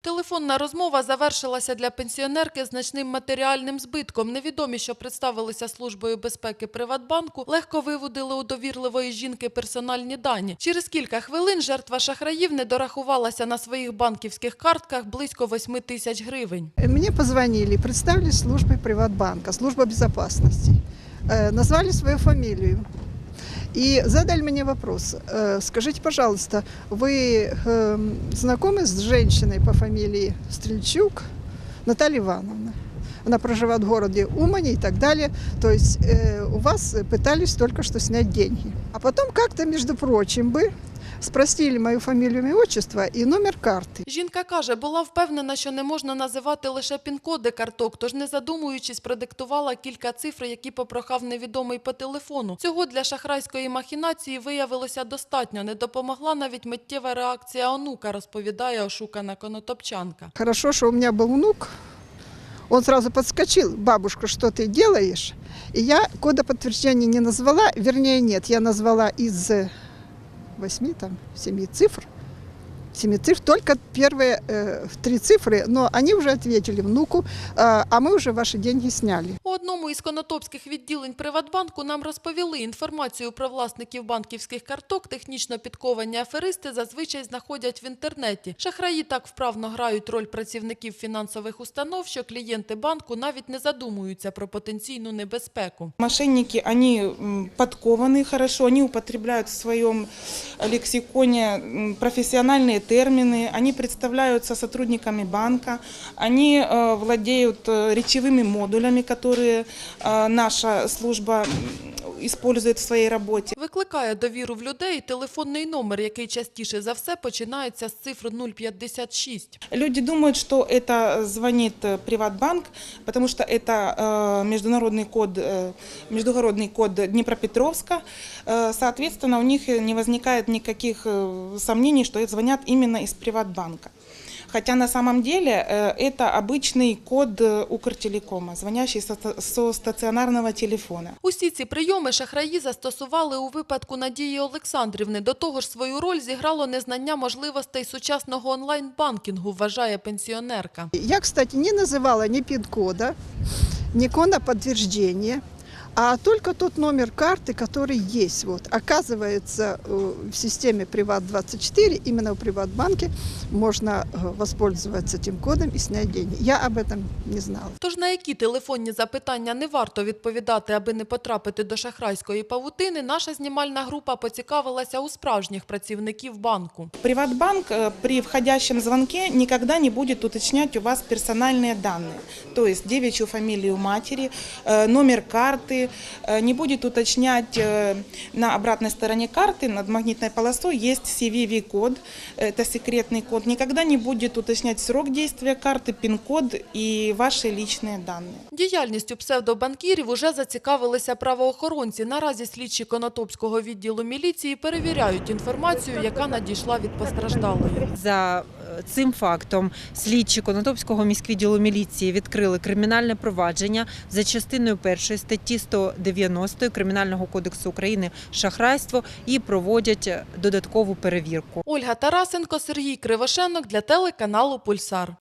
Телефонна розмова завершилася для пенсіонерки значним матеріальним збитком. Невідомі, що представилися службою безпеки Приватбанку, легко виводили у довірливої жінки персональні дані. Через кілька хвилин жертва шахраїв не дорахувалася на своїх банківських картках близько 8 тисяч гривень. Мне позвонили, представились службой Приватбанка, служба безопасности. Э, Назвали свою фамилию И задали мне вопрос. э, Скажите, пожалуйста, вы эм, знакомы с женщиной по фамилии Стрельчук Наталья Ивановна? Она проживает в городе Умани и так далее. То есть э, у вас пытались только что снять деньги. А потом как-то, между прочим, бы спросили мою фамилию, имя, отчество и номер карты. Жінка каже, була впевнена, що не можна називати лише пін-коди карток, тож не задумуючись, продиктувала кілька цифр, які попрохав невідомий по телефону. Цього для шахрайської махінації виявилося достатньо. Не допомогла навіть миттєва реакція онука, розповідає ошукана конотопчанка. Хорошо, что у меня был внук. Он сразу подскочил, бабушка, что ты делаешь? И я кода подтверждения не назвала, вернее нет, я назвала из э, восьми, там, семи цифр Семи цифр, только первые э, три цифры, но они уже ответили внуку, э, а мы уже ваши деньги сняли. У одному із конотопських відділень Приватбанку нам розповіли інформацію про власників банківських карток. Технічно підковані аферисти зазвичай знаходять в інтернеті. Шахраї так вправно грають роль працівників фінансових установ, що клієнти банку навіть не задумуються про потенційну небезпеку. Мошенники, они м, подкованы хорошо, они употребляют в своем лексиконе м, профессиональные термины, они представляются сотрудниками банка, они э, владеют э, речевыми модулями, которые э, наша служба м, использует в своей работе. Викликає довіру в людей телефонний номер, який частіше за все починається з цифр 056. Люди думают, что это звонит э, Приватбанк, потому что это э, международный код, э, междугородный код Днепропетровска. Э, Соответственно, у них не возникает никаких э, сомнений, что это звонят именно из Приватбанка. Хотя на самом деле э, это обычный код э, Укртелекома, звонящий со ста- со стационарного телефона. Усі ці прийоми шахраї застосували у випадку Надії Олександрівни. До того ж, свою роль зіграло незнання можливостей сучасного онлайн-банкінгу, вважає пенсіонерка. Я, кстати, не называла ни пин-кода, ни кода подтверждения, а только тот номер карты, который есть. Вот. Оказывается, э, в системе Приват24, именно в Приватбанке, можно э, воспользоваться этим кодом и снять деньги. Я об этом не знала. Тож на які телефонні запитання не варто відповідати, аби не потрапити до шахрайської павутини, наша знімальна група поцікавилася у справжніх працівників банку. Приватбанк э, при входящем звонке никогда не будет уточнять у вас персональные данные, то есть девичью фамилию матери, э, номер карты, э, не будет уточнять э, на обратной стороне карты над магнитной полосой есть CVV-код, это секретный код, никогда не будет уточнять срок действия карты, пин-код и ваши личные данные. Діяльністю псевдобанкірів уже зацікавилися правоохоронці. Наразі слідчі Конотопського відділу міліції перевіряють інформацію, яка надійшла від постраждалої. За е, цим фактом слідчі Конотопського міськвідділу міліції відкрили кримінальне провадження за частиною першої статті 190 Кримінального кодексу України шахрайство і проводять додаткову перевірку. Ольга Тарасенко, Сергій Кривошенок для телеканалу Пульсар.